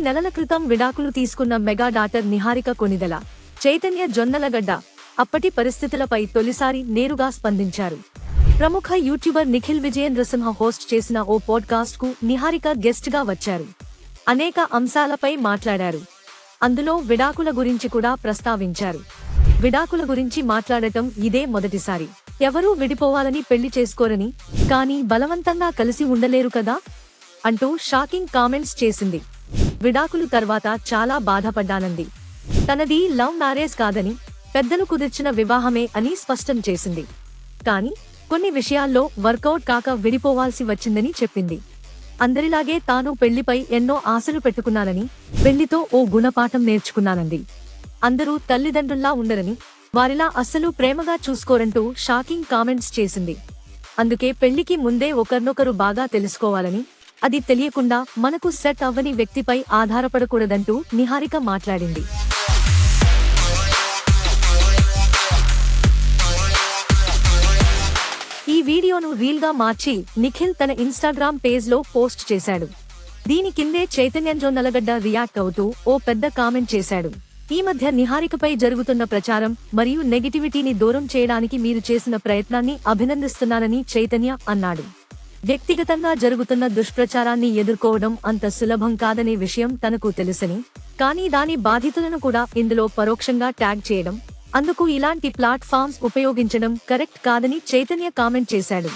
నెలల క్రితం విడాకులు తీసుకున్న మెగా డాటర్ నిహారిక కొనిదెల. చైతన్య జొన్నలగడ్డ అప్పటి పరిస్థితులపై తొలిసారి నేరుగా స్పందించారు. ప్రముఖ యూట్యూబర్ నిఖిల్ విజయన్ హోస్ట్ చేసిన ఓ పోడ్కాస్ట్కు నిహారిక గెస్ట్గా వచ్చారు. అనేక అంశాలపై మాట్లాడారు. అందులో విడాకుల గురించి కూడా ప్రస్తావించారు. విడాకుల గురించి మాట్లాడటం ఇదే మొదటిసారి. ఎవరూ విడిపోవాలని పెళ్ళి చేసుకోరని కానీ బలవంతంగా కలిసి ఉండలేరు కదా? అంటూ షాకింగ్ కామెంట్స్ చేసింది. విడాకులు తర్వాత చాలా బాధపడ్డానంది. తనది లవ్ మ్యారేజ్ కాదని పెద్దలు కుదిర్చిన వివాహమే అని స్పష్టం చేసింది. కానీ కొన్ని విషయాల్లో వర్కౌట్ కాక విడిపోవాల్సి వచ్చిందని చెప్పింది. అందరిలాగే తాను పెళ్ళిపై ఎన్నో ఆశలు పెట్టుకున్నానని పెళ్ళితో ఓ గుణపాఠం నేర్చుకున్నానంది. అందరూ తల్లిదండ్రుల్లా ఉండరని వారిలా అస్సలు ప్రేమగా చూసుకోరంటూ షాకింగ్ కామెంట్స్ చేసింది. అందుకే పెళ్ళికి ముందే ఒకరినొకరు బాగా తెలుసుకోవాలని అది తెలియకుండా మనకు సెట్ అవ్వని వ్యక్తిపై ఆధారపడకూడదంటూ నిహారిక మాట్లాడింది. ఈ వీడియోను రీల్గా మార్చి నిఖిల్ తన ఇన్స్టాగ్రామ్ పేజ్లో పోస్ట్ చేశాడు. దీని కిందే చైతన్యంజో నలగడ్డ రియాక్ట్ అవుతూ ఓ పెద్ద కామెంట్ చేశాడు. ఈ మధ్య నిహారికపై జరుగుతున్న ప్రచారం మరియు నెగిటివిటీని దూరం చేయడానికి మీరు చేసిన ప్రయత్నాన్ని అభినందిస్తున్నానని చైతన్య అన్నాడు. వ్యక్తిగతంగా జరుగుతున్న దుష్ప్రచారాన్ని ఎదుర్కోవడం అంత సులభం కాదనే విషయం తనకు తెలుసని కానీ దాని బాధితులను కూడా ఇందులో పరోక్షంగా ట్యాగ్ చేయడం అందుకు ఇలాంటి ప్లాట్ఫామ్స్ ఉపయోగించడం కరెక్ట్ కాదని చైతన్య కామెంట్ చేశాడు.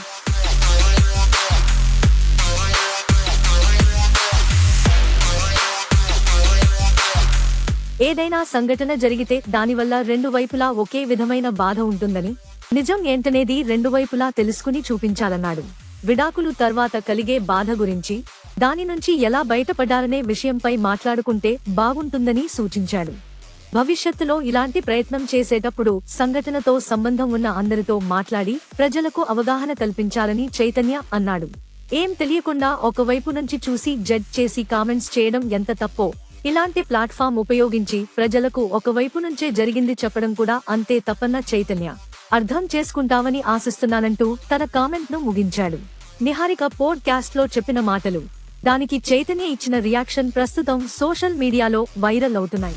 ఏదైనా సంఘటన జరిగితే దానివల్ల రెండు వైపులా ఒకే విధమైన బాధ ఉంటుందని నిజం ఏంటనేది రెండు వైపులా తెలుసుకుని చూపించాలన్నాడు. విడాకులు తర్వాత కలిగే బాధ గురించి దాని నుంచి ఎలా బయటపడాలనే విషయంపై మాట్లాడుకుంటే బాగుంటుందని సూచించాడు. భవిష్యత్తులో ఇలాంటి ప్రయత్నం చేసేటప్పుడు సంఘటనతో సంబంధం ఉన్న అందరితో మాట్లాడి ప్రజలకు అవగాహన కల్పించాలని చైతన్య అన్నాడు. ఏం తెలియకుండా ఒకవైపు నుంచి చూసి జడ్జ్ చేసి కామెంట్స్ చేయడం ఎంత తప్పో ఇలాంటి ప్లాట్ఫామ్ ఉపయోగించి ప్రజలకు ఒకవైపు నుంచే జరిగింది చెప్పడం కూడా అంతే తప్పన్న చైతన్య. అర్థం చేసుకుంటామని ఆశిస్తున్నానంటూ తన కామెంట్ను ముగించాడు. నిహారిక పోడ్కాస్ట్లో చెప్పిన మాటలు దానికి చైతన్య ఇచ్చిన రియాక్షన్ ప్రస్తుతం సోషల్ మీడియాలో వైరల్ అవుతున్నాయి.